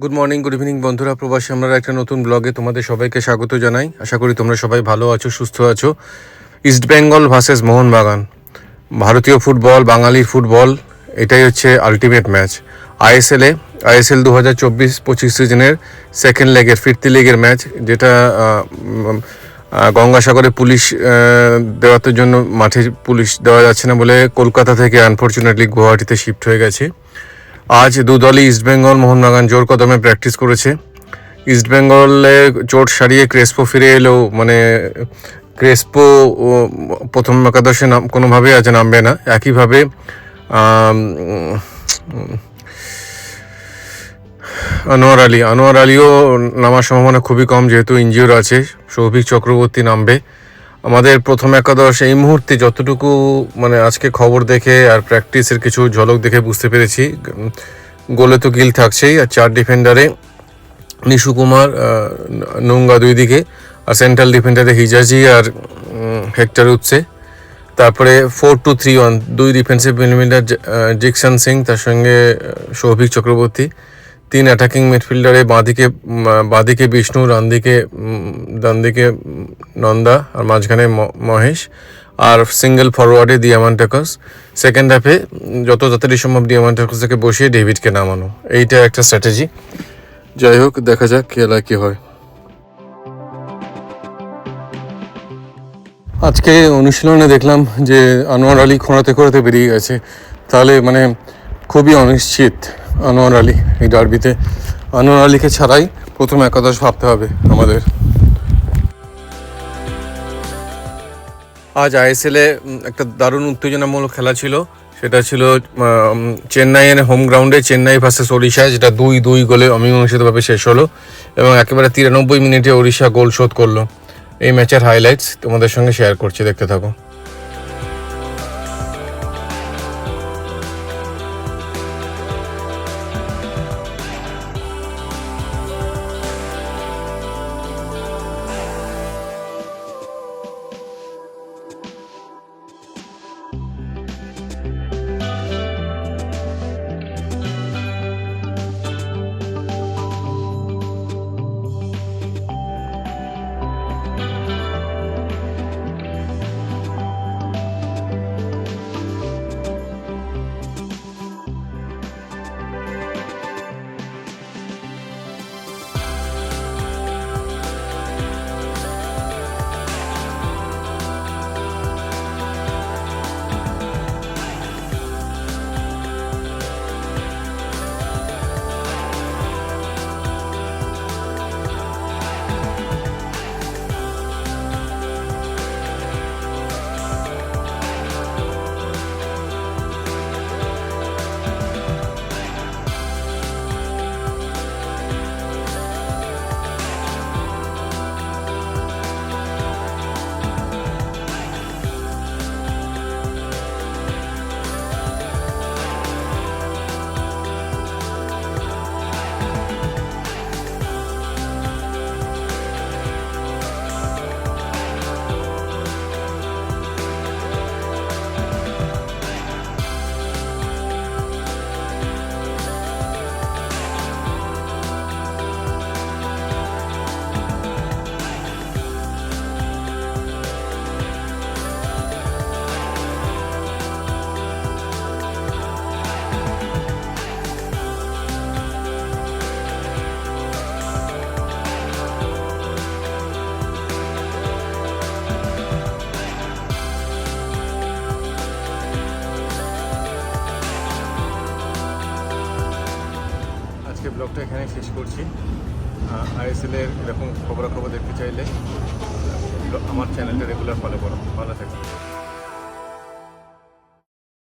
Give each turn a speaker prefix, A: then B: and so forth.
A: Good morning good evening বন্ধুরা, প্রবাসী আমরা একটা নতুন ব্লগে তোমাদের সবাইকে স্বাগত জানাই। আশা করি তোমরা সবাই ভালো আছো, সুস্থ আছো। ইস্ট বেঙ্গল ভার্সেস মোহনবাগান ভারতীয় ফুটবল বাঙালির ফুটবল, এটাই হচ্ছে আলটিমেট ম্যাচ আইএসএলে আইএসএল দু হাজার চব্বিশ পঁচিশ সিজনের সেকেন্ড লেগের ফিরতি লেগের ম্যাচ যেটা গঙ্গাসাগরে পুলিশ দেওয়ার জন্য মাঠে পুলিশ দেওয়া যাচ্ছে না বলে কলকাতা থেকে আনফর্চুনেটলি গুয়াহাটিতে শিফট হয়ে গেছে। আজ দু দলই ইস্টবেঙ্গল মোহনবাগান জোর কদমে প্র্যাকটিস করেছে। ইস্টবেঙ্গলে চোট সারিয়ে ক্রেসপো ফিরে এলেও মানে ক্রেসপো প্রথম একাদশে নাম, কোনোভাবেই আজ নামবে না। একইভাবে আনোয়ার আলী, আনোয়ার আলীও নামার সম্ভাবনা খুবই কম, যেহেতু ইনজিওর আছে। সৌভিক চক্রবর্তী নামবে। আমাদের প্রথম একাদশ এই মুহূর্তে যতটুকু মানে আজকে খবর দেখে আর প্র্যাকটিসের কিছু ঝলক দেখে বুঝতে পেরেছি গোলে তো গিল থাকছেই আর চার ডিফেন্ডারে নিশু কুমার নোংগা দুই দিকে আর সেন্ট্রাল ডিফেন্ডারে হিজাজি আর হেক্টর উৎসে তারপরে ফোর টু থ্রি ওয়ান দুই ডিফেন্সিভ মিডফিল্ডার জিকশন সিং, তার সঙ্গে সৌভিক চক্রবর্তী। তিন অ্যাটাকিং মিডফিল্ডারে বাঁদিকে বাঁদিকে বিষ্ণু, ডানদিকে ডানদিকে নন্দা আর মাঝখানে মহেশ। আর সিঙ্গেল ফরওয়ার্ডে ডিয়ামান্টাকাস সেকেন্ড হাফে যত তাড়াতাড়ি সম্ভব ডিয়ামান্টাকাসকে বসিয়ে ডেভিডকে নামানো। এইটা একটা স্ট্র্যাটেজি যাই হোক, দেখা যাক খেলা কী হয়। আজকে অনুশীলনে দেখলাম যে আনোয়ার আলী খোঁড়াতে খোঁড়াতে বেরিয়ে গেছে। তাহলে মানে খুবই অনিশ্চিত আনোয়ার আলী এই ডার্বিতে। আনোয়ার আলীকে ছাড়াই প্রথম একাদশ ভাবতে হবে আমাদের। আজ আইএসএলে একটা দারুণ উত্তেজনামূলক খেলা ছিল। সেটা ছিল চেন্নাইয়ের হোম গ্রাউন্ডে চেন্নাই ভার্সেস ওড়িশা, যেটা দুই দুই গোলে অমীমাংসিতভাবে শেষ হলো এবং একেবারে তিরানব্বই মিনিটে ওড়িশা গোল শোধ করল। এই ম্যাচের হাইলাইটস তোমাদের সঙ্গে শেয়ার করছি, দেখতে থাকো। ব্লগটা এখানে শেষ করছি। আইএসএলের এরকম খবরাখবর দেখতে চাইলে আমার চ্যানেলটা রেগুলার ফলো করো। ভালো থেকো।